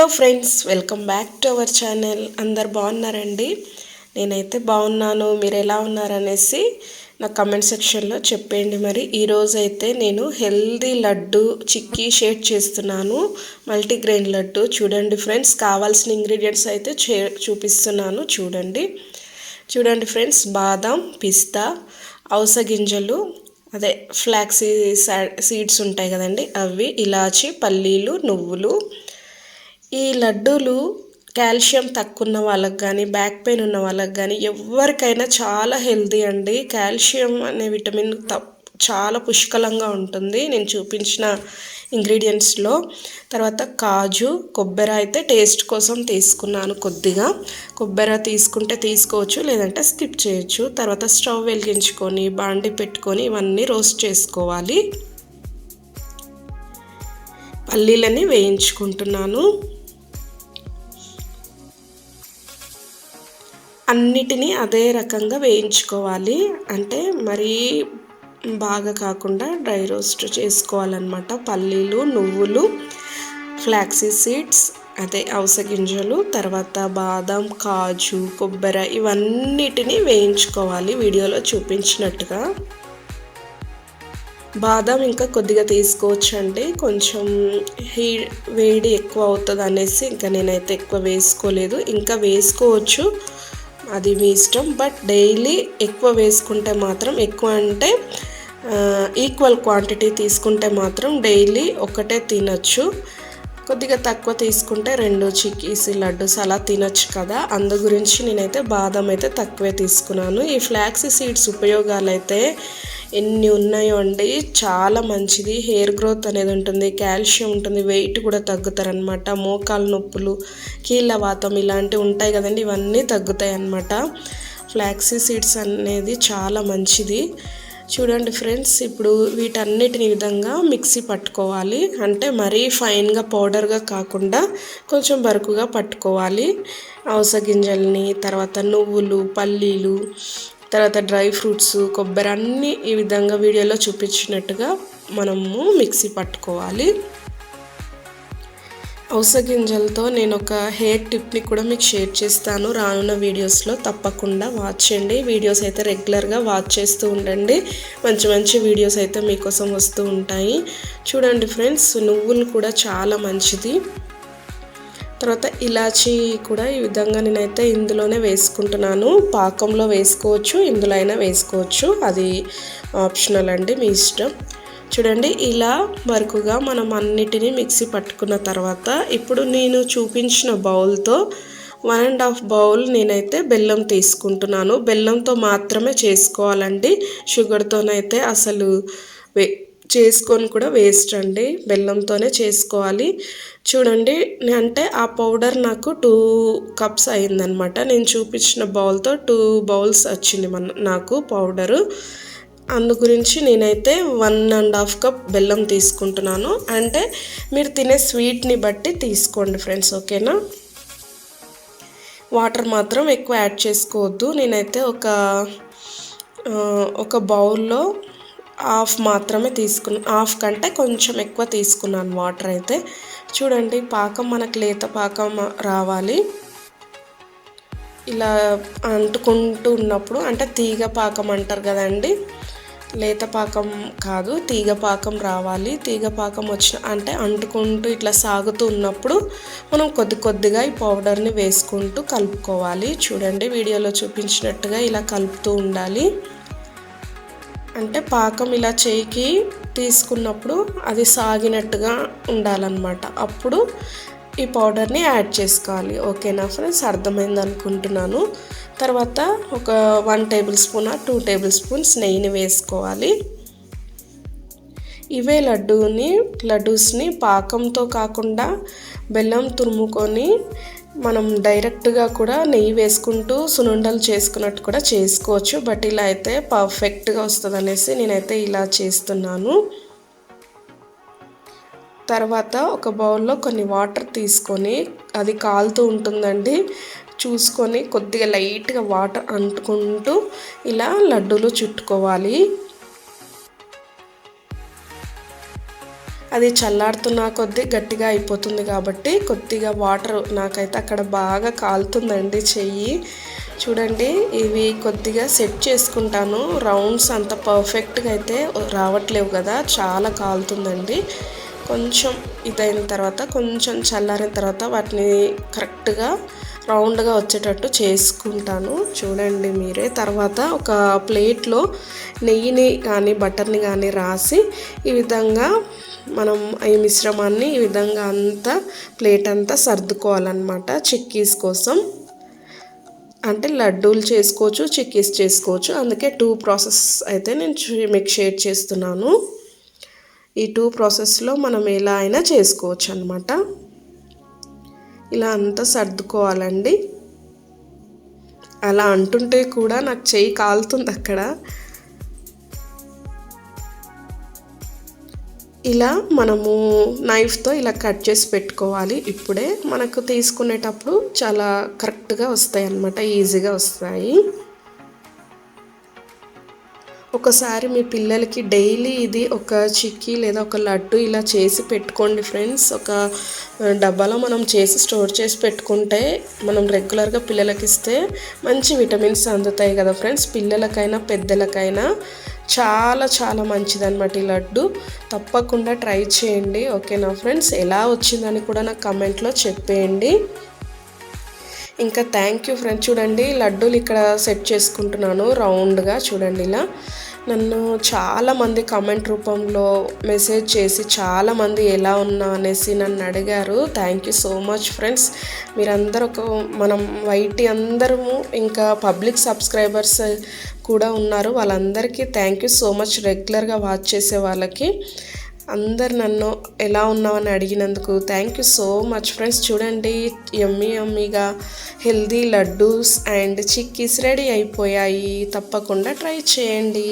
Hello friends welcome back to our channel. అందరు బాగున్నారండి? నేనైతే బాగున్నాను. మీరు ఎలా ఉన్నారనేసి నా కమెంట్ సెక్షన్లో చెప్పేయండి మరి. ఈరోజు అయితే నేను హెల్దీ లడ్డు చిక్కీ షేడ్ చేస్తున్నాను. మల్టీగ్రెయిన్ లడ్డు. చూడండి ఫ్రెండ్స్ కావాల్సిన ఇంగ్రీడియంట్స్ అయితే చే చూపిస్తున్నాను. చూడండి. చూడండి ఫ్రెండ్స్ బాదం పిస్తా అవస గింజలు అదే ఫ్లాక్సీ సీడ్స్ ఉంటాయి కదండి అవి ఇలాచి పల్లీలు నువ్వులు ఈ లడ్డూలు కాల్షియం తక్కువ ఉన్న వాళ్ళకి కానీ బ్యాక్ పెయిన్ ఉన్న వాళ్ళకి కానీ ఎవరికైనా చాలా హెల్దీ అండి. కాల్షియం అనే విటమిన్ చాలా పుష్కలంగా ఉంటుంది. నేను చూపించిన ఇంగ్రీడియంట్స్లో. తర్వాత కాజు కొబ్బరి అయితే టేస్ట్ కోసం తీసుకున్నాను కొద్దిగా. కొబ్బరి తీసుకుంటే తీసుకోవచ్చు లేదంటే స్కిప్ చేయొచ్చు. తర్వాత స్టవ్ వెలిగించుకొని బాండి పెట్టుకొని ఇవన్నీ రోస్ట్ చేసుకోవాలి. పల్లీలని వేయించుకుంటున్నాను. అన్నిటినీ అదే రకంగా వేయించుకోవాలి. అంటే మరీ బాగా కాకుండా డ్రై రోస్ట్ చేసుకోవాలన్నమాట. పల్లీలు నువ్వులు ఫ్లాక్సీ సీడ్స్ అదే అవస గింజలు తర్వాత బాదం కాజు కొబ్బరి ఇవన్నిటిని వేయించుకోవాలి. వీడియోలో చూపించినట్టుగా. బాదం ఇంకా కొద్దిగా తీసుకోవచ్చు అండి కొంచెం హీ వేడి ఎక్కువ అవుతుంది అనేసి ఇంకా నేనైతే ఎక్కువ వేసుకోలేదు. ఇంకా వేసుకోవచ్చు. అది మీ ఇష్టం. బట్ డైలీ ఎక్కువ వేసుకుంటే మాత్రం ఎక్కువ అంటే ఈక్వల్ క్వాంటిటీ తీసుకుంటే మాత్రం డైలీ ఒకటే తినచ్చు. కొద్దిగా తక్కువ తీసుకుంటే రెండు చిక్కీస్ లడ్డూస్ అలా తినచ్చు కదా. అందు గురించి నేనైతే బాదం అయితే తక్కువే తీసుకున్నాను. ఈ ఫ్లాక్సీ సీడ్స్ ఉపయోగాలు అయితే ఎన్ని ఉన్నాయో అండి చాలా మంచిది. హెయిర్ గ్రోత్ అనేది ఉంటుంది కాల్షియం ఉంటుంది వెయిట్ కూడా తగ్గుతారనమాట మోకాలు నొప్పులు కీళ్ళ వాతం ఇలాంటివి ఉంటాయి కదండి ఇవన్నీ తగ్గుతాయి అన్నమాట ఫ్లాక్సీ సీడ్స్ అనేది చాలా మంచిది. చూడండి ఫ్రెండ్స్ ఇప్పుడు వీటన్నిటిని విధంగా మిక్సీ పట్టుకోవాలి. అంటే మరీ ఫైన్గా పౌడర్గా కాకుండా కొంచెం బరుకుగా పట్టుకోవాలి. అవస గింజల్ని తర్వాత నువ్వులు పల్లీలు తర్వాత డ్రై ఫ్రూట్స్ కొబ్బరి అన్నీ ఈ విధంగా వీడియోలో చూపించినట్టుగా మనము మిక్సీ పట్టుకోవాలి. అవస గింజలతో నేను ఒక హెయిర్ టిప్ని కూడా మీకు షేర్ చేస్తాను. రానున్న వీడియోస్లో తప్పకుండా వాచ్ చేయండి. వీడియోస్ అయితే రెగ్యులర్గా వాచ్ చేస్తూ ఉండండి. మంచి మంచి వీడియోస్ అయితే మీకోసం వస్తూ ఉంటాయి. చూడండి ఫ్రెండ్స్ నువ్వులు కూడా చాలా మంచిది. తర్వాత ఇలాచీ కూడా ఈ విధంగా నేనైతే ఇందులోనే వేసుకుంటున్నాను. పాకంలో వేసుకోవచ్చు ఇందులో అయినా వేసుకోవచ్చు. అది ఆప్షనల్ అండి మీ ఇష్టం. చూడండి ఇలా వరకుగా మనం అన్నిటినీ మిక్సీ పట్టుకున్న తర్వాత ఇప్పుడు నేను చూపించిన బౌల్తో వన్ అండ్ హాఫ్ బౌల్ నేనైతే బెల్లం తీసుకుంటున్నాను. బెల్లంతో మాత్రమే చేసుకోవాలండి. షుగర్తోనైతే అసలు వే చేసుకొని కూడా వేస్ట్ అండి. బెల్లంతోనే చేసుకోవాలి. చూడండి అంటే ఆ పౌడర్ నాకు టూ కప్స్ అయిందనమాట నేను చూపించిన బౌల్తో టూ బౌల్స్ వచ్చింది మన నాకు పౌడరు అందు గురించి నేనైతే వన్ అండ్ హాఫ్ కప్ బెల్లం తీసుకుంటున్నాను. అంటే మీరు తినే స్వీట్ని బట్టి తీసుకోండి ఫ్రెండ్స్ ఓకేనా? వాటర్ మాత్రం ఎక్కువ యాడ్ చేసుకోవద్దు. నేనైతే ఒక ఒక బౌల్లో హాఫ్ మాత్రమే తీసుకున్న హాఫ్ కంటే కొంచెం ఎక్కువ తీసుకున్నాను వాటర్ అయితే. చూడండి పాకం మనకు లేత పాకం రావాలి. ఇలా అంటుకుంటూ ఉన్నప్పుడు అంటే తీగ పాకం అంటారు కదండి. లేత పాకం కాదు తీగ పాకం రావాలి. తీగ పాకం వచ్చిన అంటే అంటుకుంటూ ఇట్లా సాగుతూ ఉన్నప్పుడు మనం కొద్ది కొద్దిగా ఈ పౌడర్ని వేసుకుంటూ కలుపుకోవాలి. చూడండి వీడియోలో చూపించినట్టుగా ఇలా కలుపుతూ ఉండాలి. అంటే పాకం ఇలా చేయికి తీసుకున్నప్పుడు అది సాగినట్టుగా ఉండాలన్నమాట. అప్పుడు ఈ పౌడర్ని యాడ్ చేసుకోవాలి. ఓకేనా ఫ్రెండ్స్? అర్థమైంది అనుకుంటున్నాను. తర్వాత ఒక one tablespoon two tablespoons నెయ్యిని వేసుకోవాలి. ఇవే లడ్డూని లడ్డూస్ని పాకంతో కాకుండా బెల్లం తురుముకొని మనం డైరెక్ట్గా కూడా నెయ్యి వేసుకుంటూ సునుండలు చేసుకున్నట్టు కూడా చేసుకోవచ్చు. బట్ ఇలా అయితే పర్ఫెక్ట్గా వస్తుంది అనేసి నేనైతే ఇలా చేస్తున్నాను. తర్వాత ఒక బౌల్లో కొన్ని వాటర్ తీసుకొని అది కాలుతూ ఉంటుందండి. చూసుకొని కొద్దిగా లైట్గా వాటర్ అంటుకుంటూ ఇలా లడ్డూలు చుట్టుకోవాలి. అది చల్లారుతున్న కొద్దీ గట్టిగా అయిపోతుంది కాబట్టి కొద్దిగా వాటర్ నాకైతే అక్కడ బాగా కాలుతుందండి చెయ్యి. చూడండి ఇవి కొద్దిగా సెట్ చేసుకుంటాను. రౌండ్స్ అంత పర్ఫెక్ట్గా అయితే రావట్లేవు కదా చాలా కాలుతుందండి. కొంచెం ఇదైన తర్వాత కొంచెం చల్లారిన తర్వాత వాటిని కరెక్ట్గా రౌండ్గా వచ్చేటట్టు చేసుకుంటాను. చూడండి మీరే. తర్వాత ఒక ప్లేట్లో నెయ్యిని కానీ బటర్ని కానీ రాసి ఈ విధంగా మనం ఈ మిశ్రమాన్ని ఈ విధంగా అంతా ప్లేట్ అంతా సర్దుకోవాలన్నమాట చిక్కీస్ కోసం. అంటే లడ్డూలు చేసుకోవచ్చు చిక్కీస్ చేసుకోవచ్చు. అందుకే టూ ప్రాసెస్ అయితే నేను మీకు షేర్ చేస్తున్నాను. ఈ టూ ప్రాసెస్లో మనం ఎలా అయినా చేసుకోవచ్చు అనమాట ఇలా అంతా సర్దుకోవాలండి. అలా అంటుంటే కూడా నాకు చెయ్యి కాలుతుంది అక్కడ. ఇలా మనము నైఫ్తో ఇలా కట్ చేసి పెట్టుకోవాలి. ఇప్పుడే మనకు తీసుకునేటప్పుడు చాలా కరెక్ట్గా వస్తాయి అన్నమాట ఈజీగా వస్తాయి. ఒకసారి మీ పిల్లలకి డైలీ ఇది ఒక చిక్కీ లేదా ఒక లడ్డు ఇలా చేసి పెట్టుకోండి ఫ్రెండ్స్. ఒక డబ్బాలో మనం చేసి స్టోర్ చేసి పెట్టుకుంటే మనం రెగ్యులర్గా పిల్లలకి ఇస్తే మంచి విటమిన్స్ అందుతాయి కదా ఫ్రెండ్స్. పిల్లలకైనా పెద్దలకైనా చాలా చాలా మంచిదన్నమాట ఈ లడ్డు. తప్పకుండా ట్రై చేయండి. ఓకేనా ఫ్రెండ్స్? ఎలా వచ్చిందని కూడా నాకు కమెంట్లో చెప్పేయండి. ఇంకా థ్యాంక్ యూ ఫ్రెండ్స్ చూడండి లడ్డూలు ఇక్కడ సెట్ చేసుకుంటున్నాను. రౌండ్గా చూడండి ఇలా. నన్ను చాలామంది కామెంట్ రూపంలో మెసేజ్ చేసి చాలామంది ఎలా ఉన్నా అనేసి నన్ను అడిగారు. Thank you so much friends మీరందరూ ఒక మనం వైటి అందరము ఇంకా పబ్లిక్ సబ్స్క్రైబర్స్ కూడా ఉన్నారు. వాళ్ళందరికీ థ్యాంక్ యూ సో మచ్ రెగ్యులర్గా వాచ్ చేసే వాళ్ళకి. అందరు నన్ను ఎలా ఉన్నామని అడిగినందుకు thank you so much friends చూడండి yummy యమ్మీగా healthy laddus and chikkis ready అయిపోయాయి. తప్పకుండా ట్రై చేయండి.